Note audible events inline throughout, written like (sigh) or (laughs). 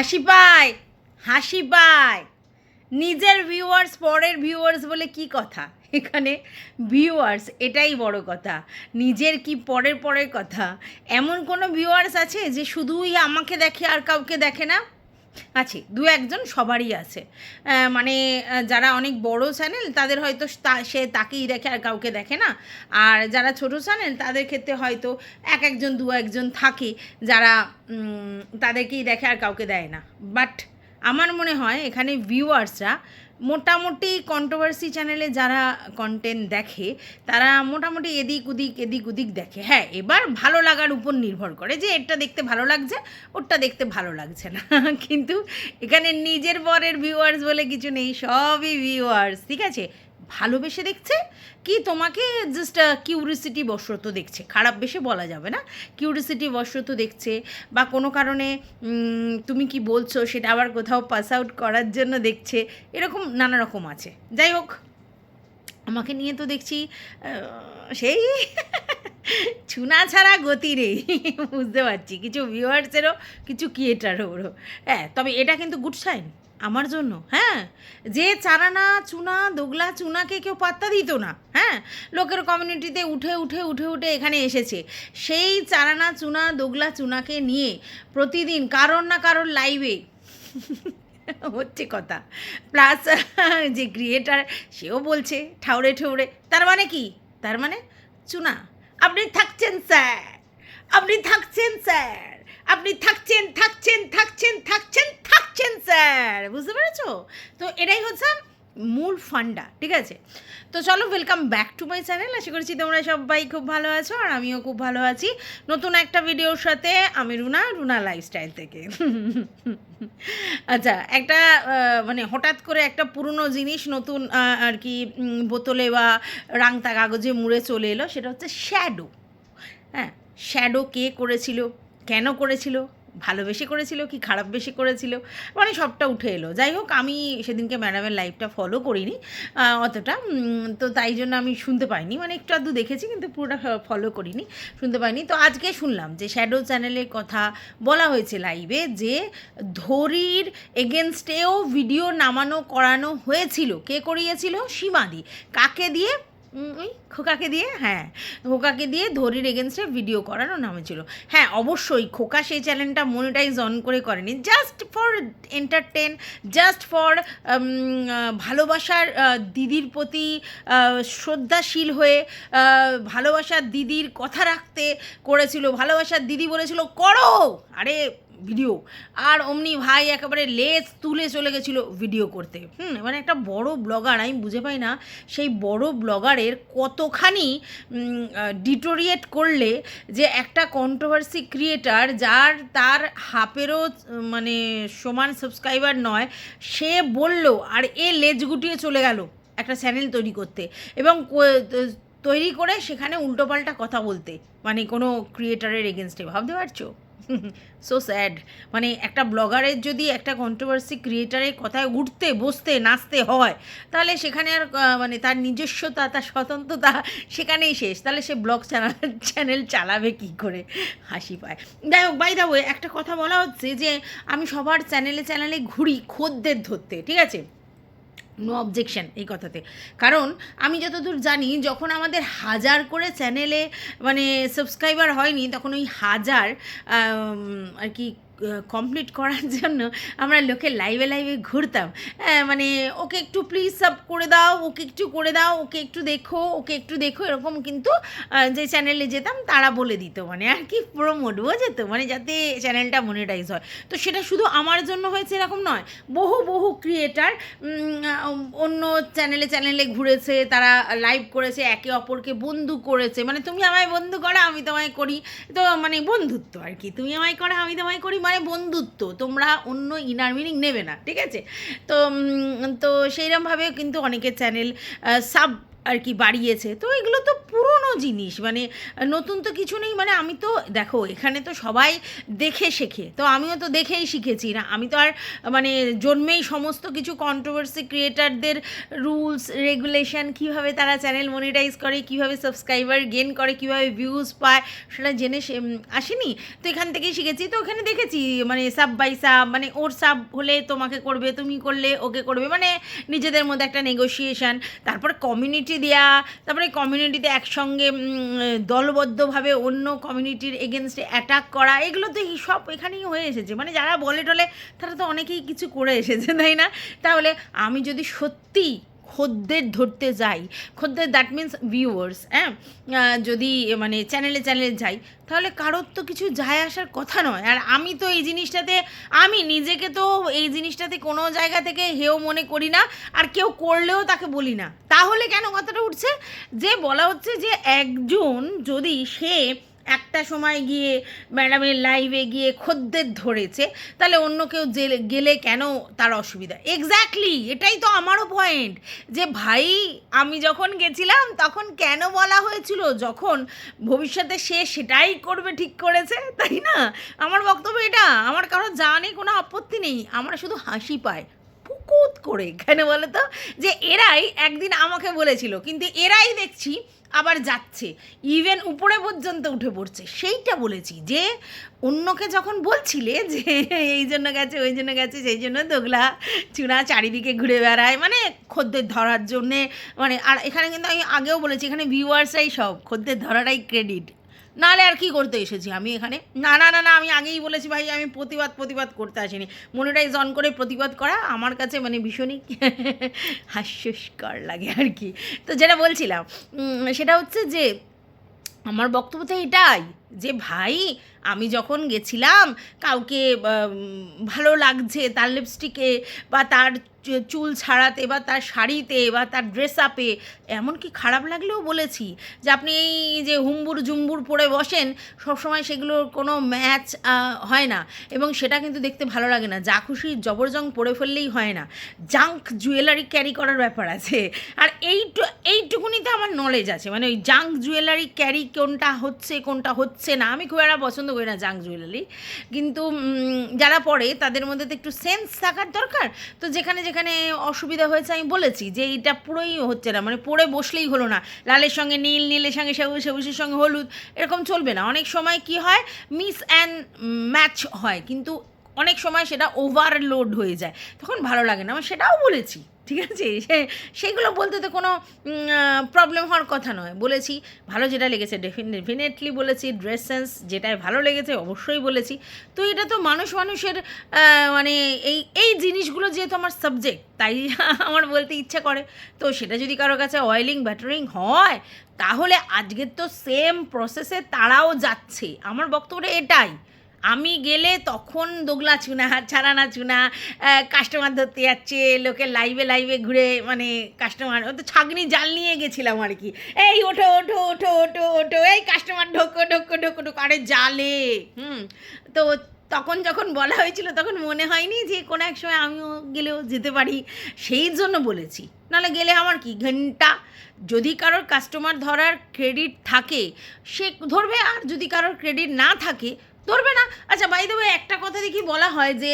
হাসি পায় হাসি পায়। নিজের ভিউয়ার্স পরের ভিউয়ার্স বলে কি কথা? এখানে ভিউয়ার্স এটাই বড় কথা। নিজের কি পরের পরের কথা? এমন কোনো ভিউয়ার্স আছে যে শুধুই আমাকে দেখে আর কাউকে দেখে না? আছে, দু একজন সবারই আছে। মানে যারা অনেক বড় চ্যানেল তাদের হয়তো সে তাকেই দেখে আর কাউকে দেখে না। আর যারা ছোট চ্যানেল তাদের ক্ষেত্রে হয়তো এক একজন, দু একজন থাকে যারা তাদেরকেই দেখে আর কাউকে দেয় না। বাট আমার মনে হয় এখানে ভিউয়ার্সরা মোটামুটি কন্ট্রোভার্সি চ্যানেলে যারা কন্টেন্ট দেখে, তারা মোটামুটি এদিক ওদিক এদিক ওদিক দেখে। হ্যাঁ এবার ভালো লাগার উপর নির্ভর করে যে এটা দেখতে ভালো লাগছে ওটা দেখতে ভালো লাগছে না। (laughs) কিন্তু এখানে নিজের বরের ভিউয়ার্স বলে কিছু নেই, সবই ভিউয়ার্স ঠিক আছে? ভালোবেসে দেখছে কি তোমাকে জাস্ট কিউরিসিটি বশত দেখছে। খারাপ বেশে বলা যাবে না। কিউরিসিটি বশত দেখছে বা কোনো কারণে তুমি কি বলছো সেটা আবার কোথাও পাস আউট করার জন্য দেখছে, এরকম নানা রকম আছে। যাই হোক, আমাকে নিয়ে তো দেখছি সেই (laughs) চুনা ছাড়া গতি নেই। (laughs) বুঝতে পারছি, কিছু ভিউয়ার্সেরও কিছু ক্রিয়েটারেরও হ্যাঁ তবে এটা কিন্তু গুড সাইন আমার জন্য হ্যাঁ? যে চারানা, চুনা, দোগলা, চুনাকে কেউ পাত্তা দিত না হ্যাঁ? লোকের কমিউনিটিতে উঠে উঠে উঠে উঠে এখানে এসেছে। সেই চারানা, চুনা, দোগলা, চুনাকে নিয়ে প্রতিদিন কারোর না কারোর লাইভে (laughs) হচ্ছে কথা। প্লাস যে ক্রিয়েটার সেও বলছে, ঠাউরে, ঠেউরে, তার মানে কি? তার মানে চুনা। আপনি থাকছেন স্যার আপনি থাকছেন স্যার আপনি থাকছেন থাকছেন থাকছেন থাকছেন থাকছেন, স্যার। বুঝতে পেরেছ? তো এটাই হচ্ছে মূল ফান্ডা ঠিক আছে? তো চলো welcome back to my channel আশা করছি তোমরা সবাই খুব ভালো আছো আর আমিও খুব ভালো আছি। নতুন একটা ভিডিওর সাথে আমি রুনা রুনা লাইফস্টাইল থেকে। আচ্ছা একটা মানে হঠাৎ করে একটা পুরনো জিনিস নতুন আর কি বোতলে বা রাংতা কাগজে মুড়ে চলে এলো, সেটা হচ্ছে শ্যাডো হ্যাঁ শ্যাডো কে করেছিল? কেন করেছিল? ভালোবেসে করেছিল কি খারাপ বেশি করেছিল? মানে সবটা উঠে এলো। যাই হোক, আমি সেদিনকে ম্যাডামের লাইভটা ফলো করিনি অতটা তো তাই জন্য আমি শুনতে পাইনি। মানে একটু আধটু দেখেছি, কিন্তু পুরোটা ফলো করিনি, শুনতে পাইনি। তো আজকে শুনলাম যে শ্যাডো চ্যানেলের কথা বলা হয়েছে লাইভে যে ধরির এগেনস্টেও ভিডিও নামানো, করানো হয়েছিল। কে করিয়েছিল? সীমাদি। কাকে দিয়ে? ওই খোকাকে দিয়ে হ্যাঁ খোকাকে দিয়ে ধরির এগেনস্টে ভিডিও করারও করানো নামেছিল হ্যাঁ অবশ্যই খোকা সেই চ্যানেলটা মনিটাইজ অন করে করেনি। Just for entertain just for ভালোবাসার দিদির প্রতি শ্রদ্ধাশীল হয়ে ভালোবাসার দিদির কথা রাখতে করেছিল, ভালোবাসার দিদি বলেছিল, করো! আরে ভিডিও আর অমনি ভাই একেবারে লেজ তুলে চলে গেছিল ভিডিও করতে। হুম মানে একটা বড় ব্লগার আমি বুঝে পাই না, সেই বড় ব্লগারের কতখানি ডিটোরিয়েট করলে যে একটা কন্ট্রোভার্সি ক্রিয়েটার যার তার হাফেরও মানে সমান সাবস্ক্রাইবার নয়, সে বলল আর এ লেজ গুটিয়ে চলে গেল একটা চ্যানেল তৈরি করতে। এবং তৈরি করে সেখানে উল্টোপাল্টা কথা বলতে মানে কোনো ক্রিয়েটারের এগেনস্টে ভাবতে পারছ? (laughs) সো স্যাড মানে একটা ব্লগারের যদি একটা কন্ট্রোভার্সি ক্রিয়েটারের কথায় উঠতে, বসতে, নাচতে হয়, তাহলে সেখানে আর মানে তার নিজস্বতা, তার স্বতন্ত্রতা সেখানেই শেষ। তাহলে সে ব্লগ চ্যানেল চ্যানেল চালাবে কি করে? হাসি পায়। যাই হোক বাই দা ওয়ে একটা কথা বলা হচ্ছে যে, আমি সবার চ্যানেলে চ্যানেলে ঘুরি খদ্দের ধরতে, ঠিক আছে? নো অবজেকশন এই কথাতে। কারণ আমি যতদূর জানি, যখন আমাদের হাজার করে চ্যানেলে মানে সাবস্ক্রাইবার হয়নি, তখন ওই হাজার আর কি কমপ্লিট করার জন্য আমরা লোকে লাইভে লাইভে ঘুরতাম। হ্যাঁ, মানে ওকে একটু প্লিজ সাব করে দাও ওকে একটু করে দাও ওকে একটু দেখো ওকে একটু দেখো এরকম কিন্তু যে চ্যানেলে যেতাম তারা বলে দিত। মানে আর কি প্রমোট যেত মানে যাতে চ্যানেলটা মনিটাইজ হয়। তো সেটা শুধু আমার জন্য হয়েছে এরকম নয় বহু বহু ক্রিয়েটার অন্য চ্যানেলে চ্যানেলে ঘুরেছে তারা লাইভ করেছে একে অপরকে বন্ধু করেছে। মানে তুমি আমায় বন্ধু করো আমি তোমায় করি। তো মানে বন্ধুত্ব আর কি। তুমি আমায় করো আমি তোমায় করি মানে বন্ধুত্ব, তোমরা অন্য ইনার মিনিং নেবে না, ঠিক আছে? তো তো সেইরকমভাবে কিন্তু অনেকের চ্যানেল সাব আর কি বাড়িয়েছে। তো এগুলো তো পুরনো জিনিস মানে নতুন তো কিছু নেই মানে আমি তো, দেখো, এখানে তো সবাই দেখে শেখে, তো আমিও তো দেখেই শিখেছি না। আমি তো আর মানে জন্মেই সমস্ত কিছু কন্ট্রোভার্সি ক্রিয়েটারদের রুলস রেগুলেশন কীভাবে তারা চ্যানেল মনিটাইজ করে, কীভাবে সাবস্ক্রাইবার গেন করে, কীভাবে ভিউজ পায়, সেটা জেনে আসেনি। তো এখান থেকেই শিখেছি, তো ওখানে দেখেছি মানে সাব বাই সাব মানে ওর সাব হলে তোমাকে করবে, তুমি করলে, ওকে করবে মানে নিজেদের মধ্যে একটা নেগোসিয়েশন তারপর কমিউনিটি দেয়া, তারপরে কমিউনিটিতে একসঙ্গে দলবদ্ধভাবে অন্য কমিউনিটির এগেনস্টে অ্যাটাক করা, এগুলো তো এই সব এখানেই হয়ে এসেছে। মানে যারা বলে টলে তারা তো অনেকেই কিছু করে এসেছে, তাই না? তাহলে আমি যদি সত্যি খদ্দের ধরতে যাই। খদ্দের দ্যাট মিন্স ভিউয়ার্স হ্যাঁ? যদি মানে চ্যানেলে চ্যানেলে যাই, তাহলে কারোর তো কিছু যায় আসার কথা নয়। আর আমি তো এই জিনিসটাতে, আমি নিজেকে তো এই জিনিসটাতে কোনো জায়গা থেকে হেও মনে করি না, আর কেউ করলেও তাকে বলি না। তাহলে কেন কথাটা উঠছে? যে বলা হচ্ছে যে একজন যদি সে একটা সময় গিয়ে ম্যাডামের লাইভে গিয়ে খদ্দের ধরেছে, তাহলে অন্য কেউ গেলে কেন তার অসুবিধা? এক্স্যাক্টলি এটাই তো আমারও পয়েন্ট যে ভাই, আমি যখন গেছিলাম, তখন কেন বলা হয়েছিল? যখন ভবিষ্যতে সে সেটাই করবে, ঠিক করেছে, তাই না? আমার বক্তব্য এটা, আমার কারও জানে কোনো আপত্তি নেই, আমার শুধু হাসি পায়। পুকুত করে, কেন বলো তো যে এরাই একদিন আমাকে বলেছিল, কিন্তু এরাই দেখছি আবার যাচ্ছে। ইভেন উপরে পর্যন্ত উঠে পড়ছে। সেইটা বলেছি যে, অন্যকে যখন বলছিলে যে, এই জন্য গেছে, ওই জন্য গেছে, সেই জন্য দোগলা চুনা চারিদিকে ঘুরে বেড়ায় মানে খদ্দের ধরার জন্যে মানে আর এখানে কিন্তু আমি আগেও বলেছি, এখানে ভিউয়ার্সরাই সব, খদ্দের ধরাটাই ক্রেডিট নাহলে আর কি করতে এসেছি আমি এখানে? না না না না, আমি আগেই বলেছি ভাই, আমি প্রতিবাদ প্রতিবাদ করতে আসিনি। মনিটাইজ অন করে প্রতিবাদ করা, আমার কাছে মানে ভীষণই (laughs) হাস্যস্কর লাগে আর কি। তো যেটা বলছিলাম সেটা হচ্ছে যে, আমার বক্তব্য তো এটাই যে, ভাই, আমি যখন গেছিলাম, কাউকে ভালো লাগছে তার লিপস্টিকে বা তার চুল ছাড়াতে বা তার শাড়িতে বা তার ড্রেস আপে এমনকি খারাপ লাগলেও বলেছি যে, আপনি এই যে, হুম্বুর জুম্বুর পরে বসেন, সবসময় সেগুলোর কোনো ম্যাচ হয় না এবং সেটা কিন্তু দেখতে ভালো লাগে না। যা খুশি জবরজং পরে ফেললেই হয় না। জাঙ্ক জুয়েলারি ক্যারি করার ব্যাপার আছে। আর এইটু, এইটুকুনিতে আমার নলেজ আছে। মানে ওই জাঙ্ক জুয়েলারি ক্যারি কোনটা হচ্ছে কোনটা হচ্ছে না, আমি খুব একটা পছন্দ করি না জাঙ্ক জুয়েলারি কিন্তু যারা পড়ে তাদের মধ্যে তো একটু সেন্স থাকার দরকার। তো যেখানে যেখানে অসুবিধা হয়েছে আমি বলেছি যে এইটা পুরোই হচ্ছে না মানে পড়ে বসলেই হলো না। লালের সঙ্গে নীল, নীলের সঙ্গে সবুজ, সবুজের সঙ্গে হলুদ, এরকম চলবে না। অনেক সময় কি হয় মিস অ্যান্ড ম্যাচ হয়, কিন্তু অনেক সময় সেটা ওভারলোড হয়ে যায়। তখন ভালো লাগে না, আমি সেটাও বলেছি। ঠিক আছে? সে- সেগুলো বলতে তো কোনো প্রবলেম হওয়ার কথা নয়। বলেছি, ভালো যেটা লেগেছে ডেফিনেটলি বলেছি ড্রেস সেন্স যেটাই ভালো লেগেছে অবশ্যই বলেছি। তো এটা তো মানুষ মানুষের মানে এই এই জিনিসগুলো যেহেতু আমার সাবজেক্ট তাই (laughs) আমার বলতে ইচ্ছা করে। তো সেটা যদি কারও কাছে অয়েলিং ব্যাটারিং হয়, তাহলে আজকের তো সেম প্রসেসে তারাও যাচ্ছে। আমার বক্তব্যটা এটাই। আমি গেলে তখন দোগলা চুনা, ছাড়ানা চুনা কাস্টমার ধরতে যাচ্ছে, লোকে লাইভে লাইভে ঘুরে মানে কাস্টমার ও তো ছাগনি জাল নিয়ে গেছিলাম আর কি। এই ওঠো ওঠো ওঠো ওঠো ওঠো, এই কাস্টমার ঢোকো ঢোকো ঢোকো ঢোকো, আরে জালে, হুম। তো তখন যখন বলা হয়েছিল, তখন মনে হয়নি যে কোনো এক সময় আমিও গেলেও যেতে পারি। সেই জন্য বলেছি, নাহলে গেলে আমার কি ঘণ্টা? যদি কারোর কাস্টমার ধরার ক্রেডিট থাকে, সে ধরবে, আর যদি কারোর ক্রেডিট না থাকে ধরবে না। আচ্ছা বাই দেবে একটা কথা দেখি বলা হয় যে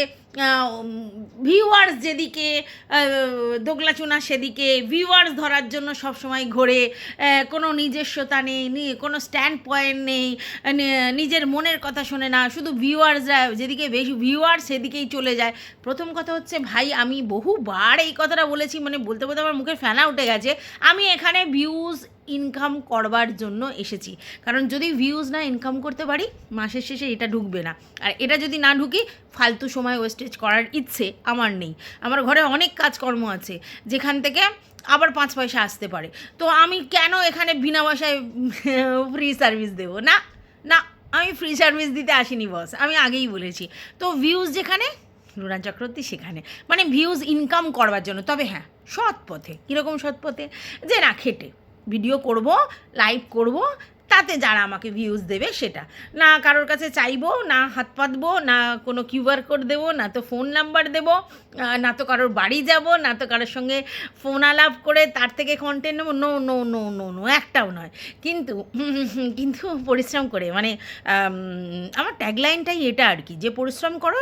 ভিউয়ার্স যেদিকে দোগলাচুনা সেদিকে ভিউয়ার্স ধরার জন্য সবসময় ঘোরে কোনো নিজস্বতা নেই কোনো স্ট্যান্ড পয়েন্ট নেই নিজের মনের কথা শোনে না, শুধু ভিউয়ার্সরা যেদিকে বেশি ভিউয়ার্স সেদিকেই চলে যায়। প্রথম কথা হচ্ছে, ভাই, আমি বহুবার এই কথাটা বলেছি মানে বলতে বলতে আমার মুখে ফেনা উঠে গেছে, আমি এখানে ভিউজ ইনকাম করবার জন্য এসেছি। কারণ যদি ভিউজ না ইনকাম করতে পারি, মাসের শেষে এটা ঢুকবে না। আর এটা যদি না ঢুকি, ফালতু সময় ওয়েস্টেজ করার ইচ্ছে আমার নেই। আমার ঘরে অনেক কাজকর্ম আছে, যেখান থেকে আবার পাঁচ পয়সা আসতে পারে। তো আমি কেন এখানে বিনা পয়সায় ফ্রি সার্ভিস দেবো? না না, আমি ফ্রি সার্ভিস দিতে আসিনি বস আমি আগেই বলেছি। তো ভিউজ যেখানে, রুনা চক্রবর্তী সেখানে। মানে ভিউজ ইনকাম করবার জন্য। তবে হ্যাঁ সৎ পথে। কীরকম সৎ পথে? যে না, খেটে। ভিডিও করব লাইভ করব তাতে যারা আমাকে ভিউজ দেবে সেটা। না কারোর কাছে চাইব না হাত পাতবো না কোনো কিউআর কোড দেবো না তো ফোন নাম্বার দেবো না তো কারোর বাড়ি যাব না তো কারোর সঙ্গে ফোন আলাপ করে তার থেকে কন্টেন্ট নেব। No no no no no একটাও নয়। কিন্তু (laughs) কিন্তু পরিশ্রম করে মানে আম, আমার ট্যাগলাইনটাই এটা আর কি যে পরিশ্রম করো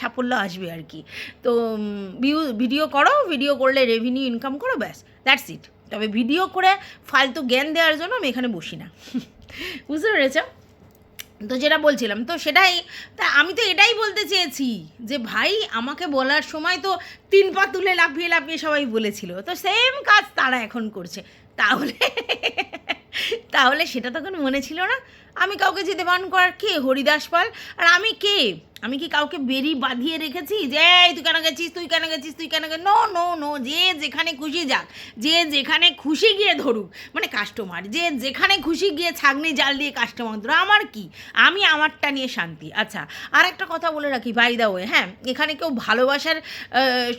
সাফল্য আসবে আর কি। তো ভিডিও করো ভিডিও করলে রেভিনিউ ইনকাম করো ব্যাস দ্যাটস ইট তবে ভিডিও করে ফালতু জ্ঞান দেওয়ার জন্য আমি এখানে বসি না। বুঝতে পেরেছ? তো যেটা বলছিলাম, তো সেটাই, তা আমি তো এটাই বলতে চেয়েছি যে ভাই, আমাকে বলার সময় তো তিন পা তুলে লাফিয়ে লাফিয়ে সবাই বলেছিল। তো সেম কাজ তারা এখন করছে। তাহলে তাহলে সেটা তখন মনে ছিল না। আমি কাউকে যেতে বারণ করার কে? হরিদাস পাল? আর আমি কে? আমি কি কাউকে বেরি বাঁধিয়ে রেখেছি? যে, এই, তুই কেন গেছিস? তুই কেন গেছিস? তুই কেন নো নো নো যে যেখানে খুশি যাক, যে যেখানে খুশি গিয়ে ধরুক মানে কাস্টমার যে যেখানে খুশি গিয়ে ছাগনি জাল দিয়ে কাস্টমার ধরো আমার কি? আমি আমারটা নিয়ে শান্তি। আচ্ছা আর একটা কথা বলে রাখি বাই দা ওয়ে হ্যাঁ এখানে কেউ ভালোবাসার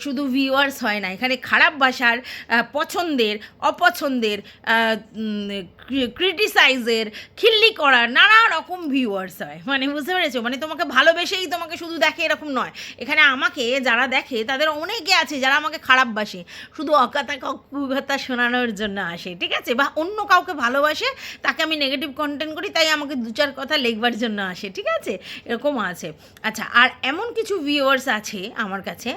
শুধু ভিউয়ার্স হয় না, এখানে খারাপ বাসার পছন্দের, অপছন্দের ক্রিটিসাইজের খিল্লি করার নানা রকম ভিউয়ার্স হয়। মানে বুঝতে পেরেছ? মানে তোমাকে ভালোবেসেই তোমাকে শুধু দেখে এরকম নয়। এখানে আমাকে যারা দেখে, তাদের অনেকে আছে যারা আমাকে খারাপ বাসে। শুধু অকাতা কুভাতা শোনানোর জন্য আসে, ঠিক আছে? বা অন্য কাউকে ভালোবাসে, তাকে আমি নেগেটিভ কন্টেন্ট করি, তাই আমাকে দু চার কথা লিখবার জন্য আসে, ঠিক আছে? এরকম আছে। আচ্ছা আর এমন কিছু ভিউয়ার্স আছে আমার কাছে,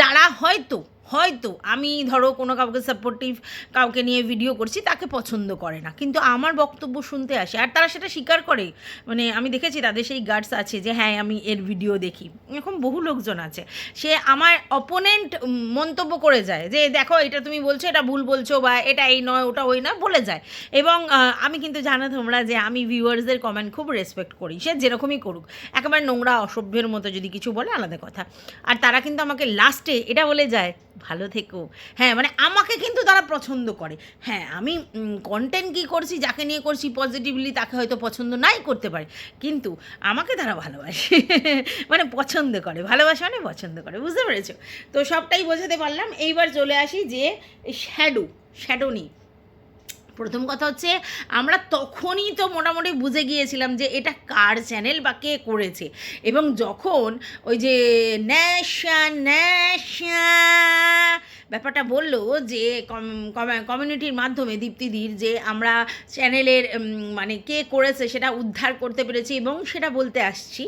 যারা হয়তো হয়তো আমি ধরো কোনো কাউকে সাপোর্টিভ কাউকে নিয়ে ভিডিও করছি, তাকে পছন্দ করে না। কিন্তু আমার বক্তব্য শুনতে আসে, আর তারা সেটা স্বীকার করে। মানে আমি দেখেছি তাদের সেই গার্ডস আছে যে হ্যাঁ আমি এর ভিডিও দেখি। এরকম বহু লোকজন আছে। সে আমার অপোনেন্ট মন্তব্য করে যায় যে, দেখো, এটা তুমি বলছো, এটা ভুল বলছো বা এটা এই নয়, ওটা ওই নয়, বলে যায়। এবং আমি কিন্তু জানো তোমরা যে, আমি ভিউয়ার্সদের কমেন্ট খুব রেসপেক্ট করি। সে যেরকমই করুক, একেবারে নোংরা, অসভ্যের মতো যদি কিছু বলে, আলাদা কথা। আর তারা কিন্তু আমাকে লাস্টে এটা বলে যায় ভালো থেকো। হ্যাঁ মানে আমাকে কিন্তু তারা পছন্দ করে। হ্যাঁ আমি কন্টেন্ট কী করছি, যাকে নিয়ে করছি পজিটিভলি তাকে হয়তো পছন্দ নাই করতে পারে। কিন্তু আমাকে তারা ভালোবাসে। (laughs) মানে পছন্দ করে। ভালোবাসে মানে পছন্দ করে। বুঝতে পেরেছ? তো সবটাই বোঝাতে পারলাম। এইবার চলে আসি যে শ্যাডো শ্যাডো নিয়ে। প্রথম কথা হচ্ছে, আমরা তখনই তো মোটামুটি বুঝে গিয়েছিলাম যে এটা কার চ্যানেল বা কে করেছে। এবং যখন ওই যে ন্যাশা ন্যাশা ব্যাপারটা বলল যে কমিউনিটির মাধ্যমে দীপ্তিদির যে আমরা চ্যানেলের মানে কে করেছে সেটা উদ্ধার করতে পেরেছি এবং সেটা বলতে আসছি।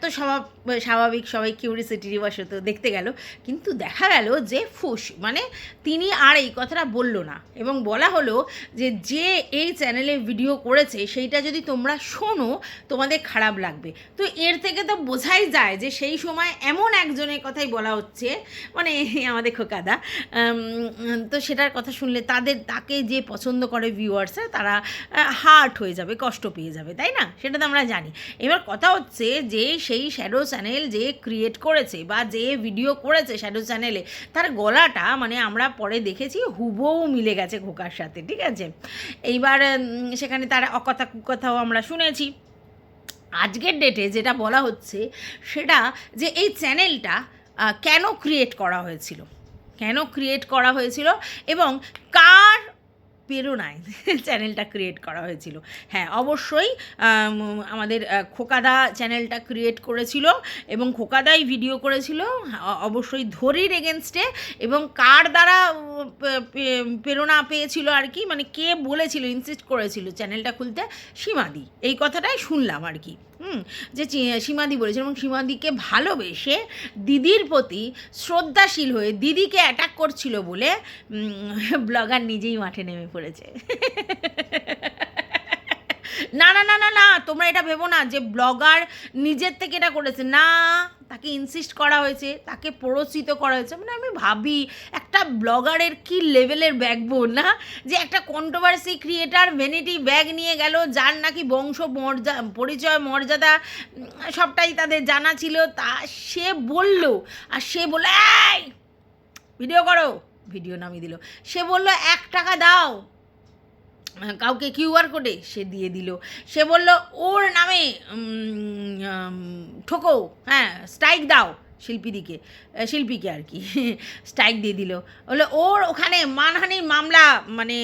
তো স্বভাব, স্বাভাবিক সবাই কিউরিসিটির বশত দেখতে গেল। কিন্তু দেখা গেল যে ফুস মানে তিনি আর এই কথাটা বলল না। এবং বলা হলো যে যে এই চ্যানেলে ভিডিও করেছে সেইটা যদি তোমরা শোনো, তোমাদের খারাপ লাগবে। তো এর থেকে তো বোঝাই যায় যে সেই সময় এমন একজনের কথাই বলা হচ্ছে মানে আমাদের খোকাদা। তো সেটার কথা শুনলে তাদের, তাকে যে পছন্দ করে ভিউয়ার্সরা তারা হার্ট হয়ে যাবে, কষ্ট পেয়ে যাবে, তাই না? সেটা তো আমরা জানি। এবার কথা হচ্ছে যে সেই শ্যাডো চ্যানেল যে ক্রিয়েট করেছে বা যে ভিডিও করেছে শ্যাডো চ্যানেলে তার গলাটা মানে আমরা পরে দেখেছি, হুবহু মিলে গেছে খোকার সাথে, ঠিক আছে? এইবার সেখানে তারা অকথা কুকথাও আমরা শুনেছি। আজকের ডেটে যেটা বলা হচ্ছে, সেটা যে এই চ্যানেলটা কেন ক্রিয়েট করা হয়েছিল? কেন ক্রিয়েট করা হয়েছিল এবং কার প্রেরণায় (laughs) চ্যানেলটা ক্রিয়েট করা হয়েছিল? হ্যাঁ অবশ্যই আমাদের খোকাদা চ্যানেলটা ক্রিয়েট করেছিল এবং খোকাদাই ভিডিও করেছিল অবশ্যই ধরির এগেনস্টে এবং কার দ্বারা প্রেরণা পেয়েছিল আর কি? মানে কে বলেছিল ইনসিস্ট করেছিল চ্যানেলটা খুলতে? সীমাদি। এই কথাটাই শুনলাম আর কি। হুম, যে সীমাদি বলেছে এবং সীমাদিকে ভালোবেসে দিদির প্রতি শ্রদ্ধাশীল হয়ে দিদিকে অ্যাটাক করছিল বলে ব্লগার নিজেই মাঠে নেমে পড়েছে। না না না না না, তোমরা এটা ভেবো না যে ব্লগার নিজের থেকে এটা করেছে। না, তাকে ইনসিস্ট করা হয়েছে, তাকে প্ররোচিত করা হয়েছে। মানে আমি ভাবি, একটা ব্লগারের কি লেভেলের ব্যাকবোন না? যে একটা কন্ট্রোভার্সি ক্রিয়েটার ভ্যানিটি ব্যাগ নিয়ে গেল, যার নাকি বংশ মর্যা, পরিচয়, মর্যাদা সবটাই তাদের জানা ছিল। তা সে বলল, আর সে বলল ভিডিও করো। ভিডিও নামিয়ে দিল। সে বলল, এক টাকা দাও। কাউকে কিউআর কোডে সে দিয়ে দিল। সে বলল, ওর নামে ঠোকো হ্যাঁ স্ট্রাইক দাও শিল্পীদিকে শিল্পীকে আর কি, (laughs) স্ট্রাইক দিয়ে দিল। বলে ওর ওখানে মানহানির মামলা মানে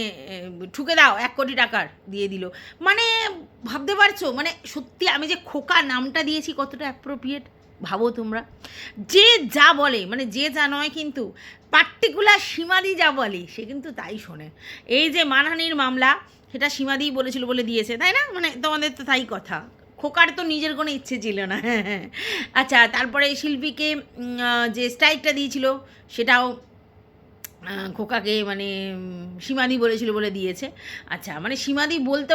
ঠুকে দাও, এক কোটি টাকার দিয়ে দিল। মানে ভাবতে পারছ? মানে সত্যি আমি যে খোকা নামটা দিয়েছি কতটা অ্যাপ্রোপ্রিয়েট ভাবো তোমরা। যে যা বলে মানে যে যা নয় কিন্তু পার্টিকুলার সীমাদি যা বলে, সে কিন্তু তাই শোনে। এই যে মানহানির মামলা, সেটা সীমাদিই বলেছিল বলে দিয়েছে, তাই না? মানে তোমাদের তো তাই কথা। খোকার তো নিজের কোনো ইচ্ছে ছিল না। আচ্ছা তারপরে শিল্পীকে যে স্ট্রাইকটা দিয়েছিল, সেটাও খোকাকে মানে সীমাদি বলেছিল বলে দিয়েছে। আচ্ছা মানে সীমাদি বলতে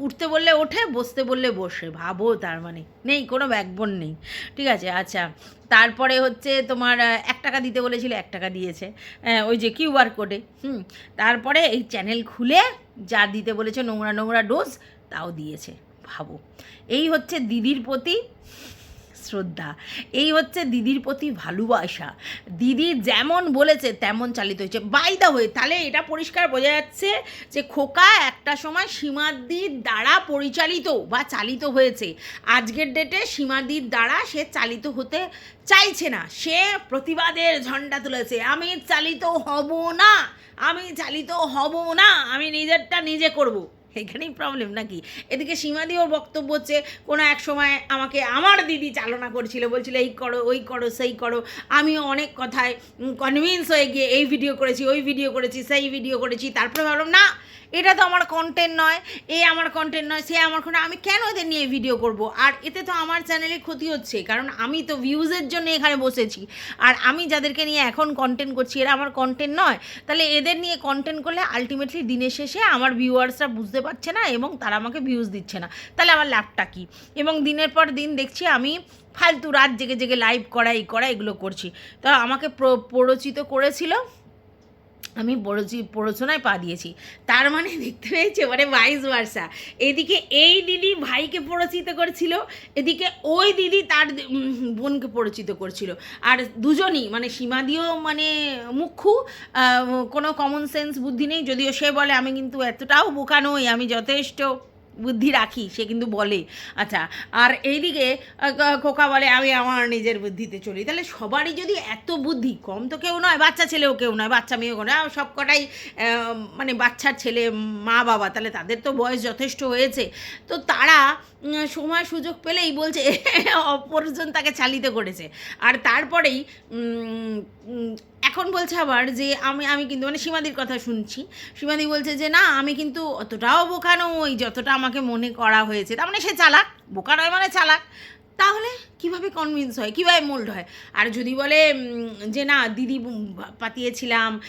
উঠতে বললে ওঠে বসতে বললে বসে। ভাবো তার মানে। নেই কোনো ব্যাকবোন নেই। ঠিক আছে আচ্ছা। তারপরে হচ্ছে তোমার এক টাকা দিতে বলেছিল এক টাকা দিয়েছে। আহ, ওই যে কিউআর কোডে হুম তারপরে এই চ্যানেল খুলে যা দিতে বলেছে নোংরা নোংরা ডোজ তাও দিয়েছে। ভাবো। এই হচ্ছে দিদির প্রতি শ্রদ্ধা। এই হচ্ছে দিদির প্রতি ভালোবাসা। দিদি যেমন বলেছে, তেমন চালিত হয়েছে। বাইদা হয়ে তাহলে এটা পরিষ্কার বোঝা যাচ্ছে যে খোকা একটা সময় সীমাদির দ্বারা পরিচালিত বা চালিত হয়েছে। আজকের ডেটে সীমাদির দ্বারা সে চালিত হতে চাইছে না। সে প্রতিবাদের ঝন্ডা তুলেছে। আমি চালিত হব না। আমি চালিত হব না। আমি নিজেরটা নিজে করব। এখানেই প্রবলেম নাকি? এদিকে সীমাদি ওর বক্তব্য হচ্ছে, কোনো এক সময় আমাকে আমার দিদি চালনা করছিল, বলছিল, এই করো, ওই করো, সেই করো। আমিও অনেক কথায় কনভিন্স হয়ে গিয়ে এই ভিডিও করেছি, ওই ভিডিও করেছি, সেই ভিডিও করেছি, তারপরে ভাবলাম, না, এটা তো আমার কন্টেন্ট নয়, এ আমার কন্টেন্ট নয়, সে আমার কোনো আমি কেন এদের নিয়ে ভিডিও করব? আর এতে তো আমার চ্যানেলে ক্ষতি হচ্ছে, কারণ আমি তো ভিউজের জন্য এখানে বসেছি। আর আমি যাদেরকে নিয়ে এখন কন্টেন্ট করছি, এরা আমার কন্টেন্ট নয়, তাহলে এদের নিয়ে কন্টেন্ট করলে আলটিমেটলি দিনের শেষে আমার ভিউয়ার্সরা বুঝতে পারছে না এবং তারা আমাকে ভিউজ দিচ্ছে না। তাহলে আমার লাভটা কী? এবং দিনের পর দিন দেখছি আমি ফালতু রাত জেগে জেগে লাইভ করা, এই করা, এগুলো করছি। তা আমাকে প্র- প্ররোচিত করেছিল আমি পড়ছি প্ররোচনায় পা দিয়েছি। তার মানে দেখতে পেয়েছি? মানে ভাইস ভার্সা এদিকে এই দিদি ভাইকে পরিচিত করছিল, এদিকে ওই দিদি তার বোনকে পরিচিত করছিল। আর দুজনই মানে সীমাদিও মানে মুখ্যু কোনো কমন সেন্স বুদ্ধি নেই, যদিও সে বলে, আমি কিন্তু এতটাও বোকা নই, আমি যথেষ্ট বুদ্ধি রাখি, সে কিন্তু বলে। আচ্ছা আর এইদিকে খোকা বলে, আমি আমার নিজের বুদ্ধিতে চলি। তাহলে সবারই যদি এত বুদ্ধি, কম তো কেউ নয়, বাচ্চা ছেলেও কেউ নয়, বাচ্চা মেয়েও কেউ নয় সব কটাই মানে বাচ্চার ছেলে, মা, বাবা, তাহলে তাদের তো বয়স যথেষ্ট হয়েছে। তো তারা সময় সুযোগ পেলেই বলছে, (laughs) অপরজন তাকে চালিত করেছে। আর তারপরেই এখন বলছে আবার যে, আমি আমি কিন্তু মানে সীমাদির কথা শুনছি। সীমাদি বলছে যে, না, আমি কিন্তু অতটাও বোকা নই, যতটা আমাকে মনে করা হয়েছে। তার মানে সে চালাক, বোকা নয় মানে চালাক। তাহলে কীভাবে কনভিন্স হয়, কীভাবে মোল্ড হয়? আর যদি বলে যে, না, দিদি পাতিয়েছিলাম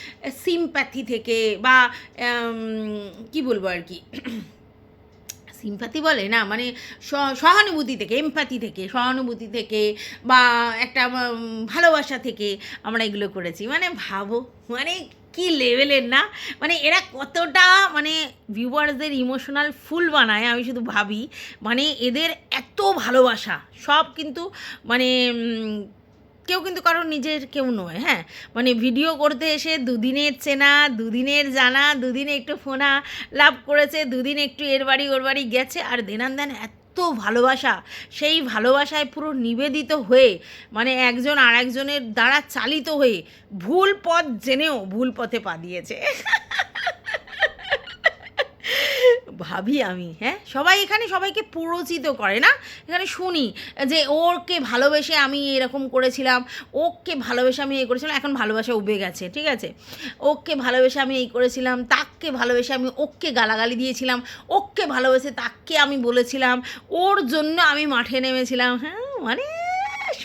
সিম্প্যাথি থেকে বা কি বলব আর কি? (clears throat) সিম্প্যাথি বলে না মানে সহানুভূতি থেকে এমপ্যাথি থেকে, সহানুভূতি থেকে বা একটা ভালোবাসা থেকে আমরা এগুলো করেছি। মানে ভাবো মানে কি লেভেলের না? মানে এরা কতটা মানে ভিউয়ার্সদের ইমোশনাল ফুল বানায়, আমি শুধু ভাবি। মানে এদের এত ভালোবাসা, সব কিন্তু মানে কেউ কিন্তু কারোর নিজের কেউ নয় হ্যাঁ? মানে ভিডিও করতে এসে দুদিনের চেনা, দুদিনের জানা, দুদিনে একটু ফোনা লাভ করেছে, দুদিন একটু এর বাড়ি ওর বাড়ি গেছে, আর দেনান দেন এত ভালোবাসা, সেই ভালোবাসায় পুরো নিবেদিত হয়ে মানে একজন আর একজনের দ্বারা চালিত হয়ে ভুল পথ জেনেও ভুল পথে পা দিয়েছে। (laughs) ভাবি আমি হ্যাঁ? সবাই এখানে সবাইকে প্ররোচিত করে, না? এখানে শুনি যে ওরকে ভালোবেসে আমি এরকম করেছিলাম, ওকে ভালোবেসে আমি এই করেছিলাম, এখন ভালোবাসা উবে গেছে, ঠিক আছে? ওকে ভালোবেসে আমি এই করেছিলাম, তাককে ভালোবেসে আমি ওকে গালাগালি দিয়েছিলাম ওকে ভালোবেসে তাককে আমি বলেছিলাম, ওর জন্য আমি মাঠে নেমেছিলাম হ্যাঁ? মানে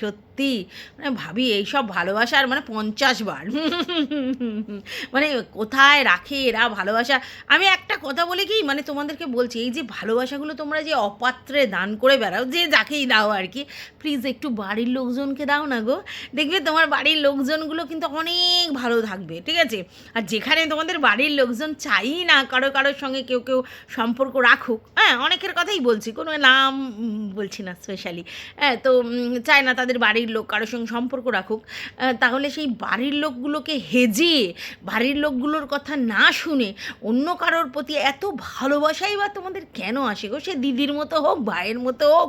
সত্যি। মানে ভাবি, এইসব ভালোবাসার মানে পঞ্চাশ বার। মানে কোথায় রাখে এরা ভালোবাসা? আমি একটা কথা বলে কি মানে তোমাদেরকে বলছি, এই যে ভালোবাসাগুলো তোমরা যে অপাত্রে দান করে বেড়াও, যে যাকেই দাও আর কি প্লিজ একটু বাড়ির লোকজনকে দাও না গো। দেখবে তোমার বাড়ির লোকজনগুলো কিন্তু অনেক ভালো থাকবে, ঠিক আছে? আর যেখানে তোমাদের বাড়ির লোকজন চাই না কারও কারোর সঙ্গে কেউ কেউ সম্পর্ক রাখুক হ্যাঁ অনেকের কথাই বলছি, কোনো নাম বলছি না স্পেশালি হ্যাঁ তো চায় না তাদের বাড়ির লোক কারোর সঙ্গে সম্পর্ক রাখুক তাহলে সেই বাড়ির লোকগুলোকে হেজে বাড়ির লোকগুলোর কথা না শুনে অন্য কারোর প্রতি এত ভালোবাসাই বা তোমাদের কেন আসে গো? সে দিদির মতো হোক ভাইয়ের মতো হোক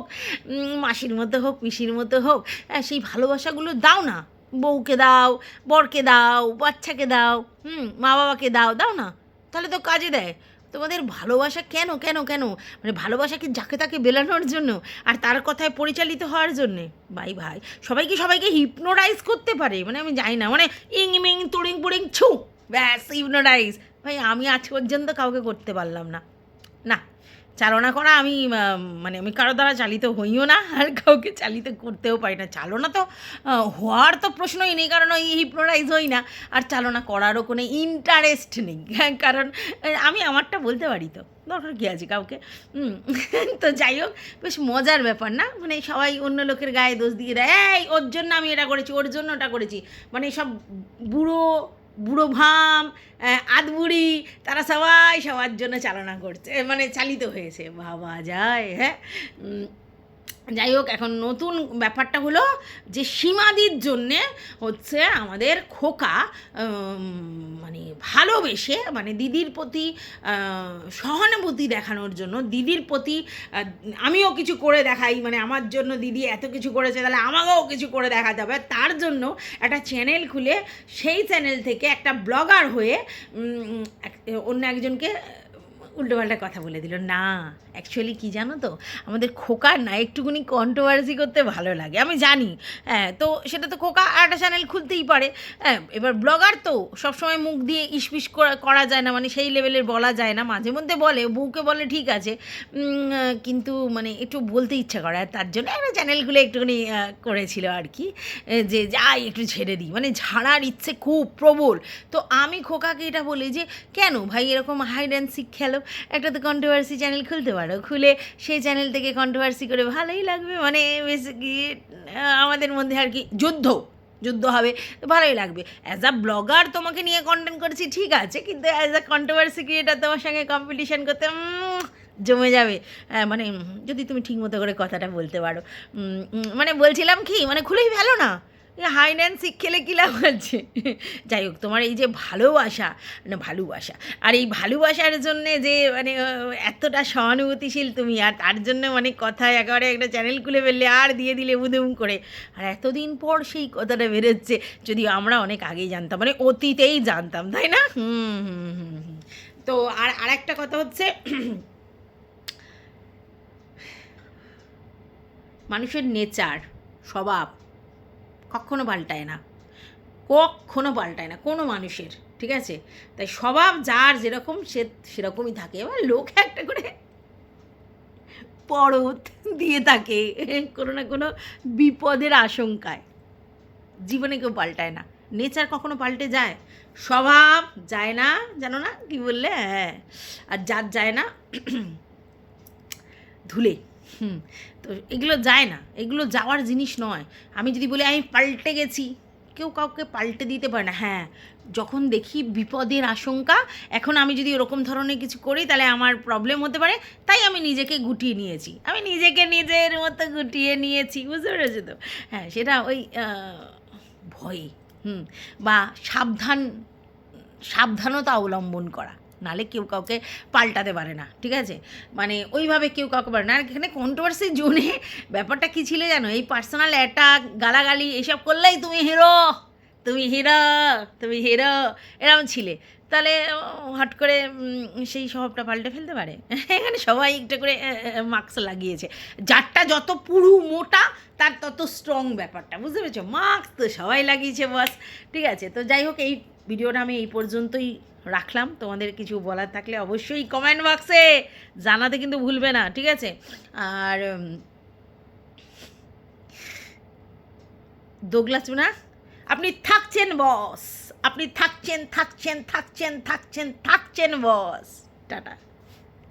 মাসির মতো হোক পিসির মতো হোক হ্যাঁ, সেই ভালোবাসাগুলো দাও না। বউকে দাও বরকে দাও বাচ্চাকে দাও হুম মা বাবাকে দাও দাও না। তাহলে তো কাজে দেয়। তোমাদের ভালোবাসা কেন কেন কেন? মানে ভালোবাসাকে যাকে তাকে বেলানোর জন্য? আর তার কথায় পরিচালিত হওয়ার জন্যে? ভাই ভাই, সবাইকে সবাইকে হিপনোটাইজ করতে পারে। মানে আমি জানি না মানে ইং, মিং, তুড়িং, পুড়িং, ছু, ব্যাস হিপনোটাইজ ভাই, আমি আজ পর্যন্ত কাউকে করতে পারলাম না। না। চালনা করা আমি মানে আমি কারও দ্বারা চালিত হইও না আর কাউকে চালিত করতেও পারি না। চালনা তো হওয়ার তো প্রশ্নই নেই কারণ ওই হিপনোটাইজ হই না আর চালনা করারও কোনো ইন্টারেস্ট নেই। হ্যাঁ, কারণ আমি আমারটা বলতে পারি তো দরকার কী আছে কাউকে? (laughs) তো যাই হোক বেশ মজার ব্যাপার না? মানে সবাই অন্য লোকের গায়ে দোষ দিয়ে দেয় এই ওর জন্য আমি এটা করেছি ওর জন্য ওটা করেছি। মানে সব বুড়ো বুড়ো ভাম আদবুড়ি তারা সবাই সবার জন্য চালনা করছে মানে চালিত হয়েছে। ভাবা যায় হ্যাঁ? যাই হোক, এখন নতুন ব্যাপারটা হলো যে সীমাদির জন্যে হচ্ছে আমাদের খোকা মানে ভালোবেসে মানে দিদির প্রতি সহানুভূতি দেখানোর জন্য, দিদির প্রতি আমিও কিছু করে দেখাই মানে আমার জন্য দিদি এত কিছু করেছে, তাহলে আমাকেও কিছু করে দেখাতে হবে। তার জন্য একটা চ্যানেল খুলে, সেই চ্যানেল থেকে একটা ব্লগার হয়ে অন্য একজনকে উল্টোপাল্টা কথা বলে দিল, না অ্যাকচুয়ালি কি জানো তো? আমাদের খোকার না একটুকুনি কন্ট্রোভার্সি করতে ভালো লাগে। আমি জানি। হ্যাঁ তো সেটা তো খোকা আর একটা চ্যানেল খুলতেই পারে। হ্যাঁ এবার ব্লগার তো সবসময় মুখ দিয়ে ইসপিস করা- যায় না। মানে সেই লেভেলের বলা যায় না। মাঝে মধ্যে বলে, বউকে বলে, ঠিক আছে। কিন্তু মানে একটু বলতে ইচ্ছা করে। আর তার জন্য একটা চ্যানেলগুলো একটুখানি করেছিল আর কি। যে যাই একটু ছেড়ে দিই। মানে ঝাড়ার ইচ্ছে খুব প্রবল। তো আমি খোকাকে এটা বলি যে, কেন ভাই এরকম হাইড অ্যান্ড সিক খেলো? একটা তো কন্ট্রোভার্সি চ্যানেল খুলতে পারো। খুলে সেই চ্যানেল থেকে কন্ট্রোভার্সি করে ভালোই লাগবে মানে বেসিকলি আমাদের মধ্যে আর কি যুদ্ধ যুদ্ধ হবে, ভালোই লাগবে। অ্যাজ আ ব্লগার তোমাকে নিয়ে কন্টেন্ট করেছি, ঠিক আছে, কিন্তু অ্যাজ আ কন্ট্রোভার্সি ক্রিয়েটার তোমার সঙ্গে কম্পিটিশান করতে জমে যাবে। মানে যদি তুমি ঠিক মতো করে কথাটা বলতে পারো। মানে বলছিলাম কি মানে খুলেই ভালো না। অ্যান্ড সিক খেলে কী লাভ আছে? যাই হোক, তোমার এই যে ভালোবাসা মানে ভালোবাসা, আর এই ভালোবাসার জন্যে যে মানে এতটা সহানুভূতিশীল তুমি, আর তার জন্য মানে কথায় একেবারে একটা চ্যানেল খুলে ফেললে, আর দিয়ে দিলে উদুম করে। আর এতদিন পর সেই কথাটা বেরোচ্ছে, যদিও আমরা অনেক আগেই জানতাম মানে অতীতেই জানতাম, তাই না? হুম হুম হুম। তো আর, আরেকটা কথা হচ্ছে, মানুষের নেচার, স্বভাব কখনো পাল্টায় না। কখনো পাল্টায় না, কোনো মানুষের, ঠিক আছে? তাই স্বভাব যার যেরকম, সে সেরকমই থাকে। এবার লোক একটা করে পরত দিয়ে থাকে, কোনো না কোনো বিপদের আশঙ্কায়। জীবনে কেউ পাল্টায় না। নেচার কখনো পাল্টে যায়। স্বভাব যায় না জানো না, কি বললে? হ্যাঁ আর যার যায় না, ধুলে। হুম, তো এগুলো যায় না, এগুলো যাওয়ার জিনিস নয়। আমি যদি বলি, আমি পাল্টে গেছি। কেউ কাউকে পাল্টে দিতে পারে না। হ্যাঁ যখন দেখি বিপদের আশঙ্কা, এখন আমি যদি ওরকম ধরনের কিছু করি, তাহলে আমার প্রবলেম হতে পারে। তাই আমি নিজেকে গুটিয়ে নিয়েছি। আমি নিজেকে নিজের মতো গুটিয়ে নিয়েছি, বুঝতে পেরেছ তো? হ্যাঁ সেটা ওই ভয়ে, হুম, বা সাবধান, সাবধানতা অবলম্বন করা। নালে কেউ কাউকে পাল্টাতে পারে না, ঠিক আছে? মানে ওইভাবে কেউ কাউকে পারে না। আর এখানে কন্ট্রোভার্সি জোনে ব্যাপারটা কী ছিল জানো? এই পার্সোনাল অ্যাটাক গালাগালি, এসব করলেই তুমি হিরো তুমি হিরো তুমি হিরো এরকম ছিলে। তাহলে হট করে সেই স্বভাবটা পাল্টে ফেলতে পারে। (laughs) এখানে সবাই একটা করে মাস্ক লাগিয়েছে। যারটা যত পুরু মোটা, তার তত স্ট্রং ব্যাপারটা, বুঝতে পেরেছ? মাস্ক তো সবাই লাগিয়েছে বাস ঠিক আছে? তো যাই হোক, এই ভিডিওটা আমি এই পর্যন্তই রাখলাম। তোমাদের কিছু বলার থাকলে অবশ্যই কমেন্ট বক্সে জানাতে কিন্তু ভুলবে না, ঠিক আছে? আর দোগলা চুনা, আপনি থাকছেন বস আপনি থাকছেন থাকছেন থাকছেন থাকছেন থাকছেন বস টাটা।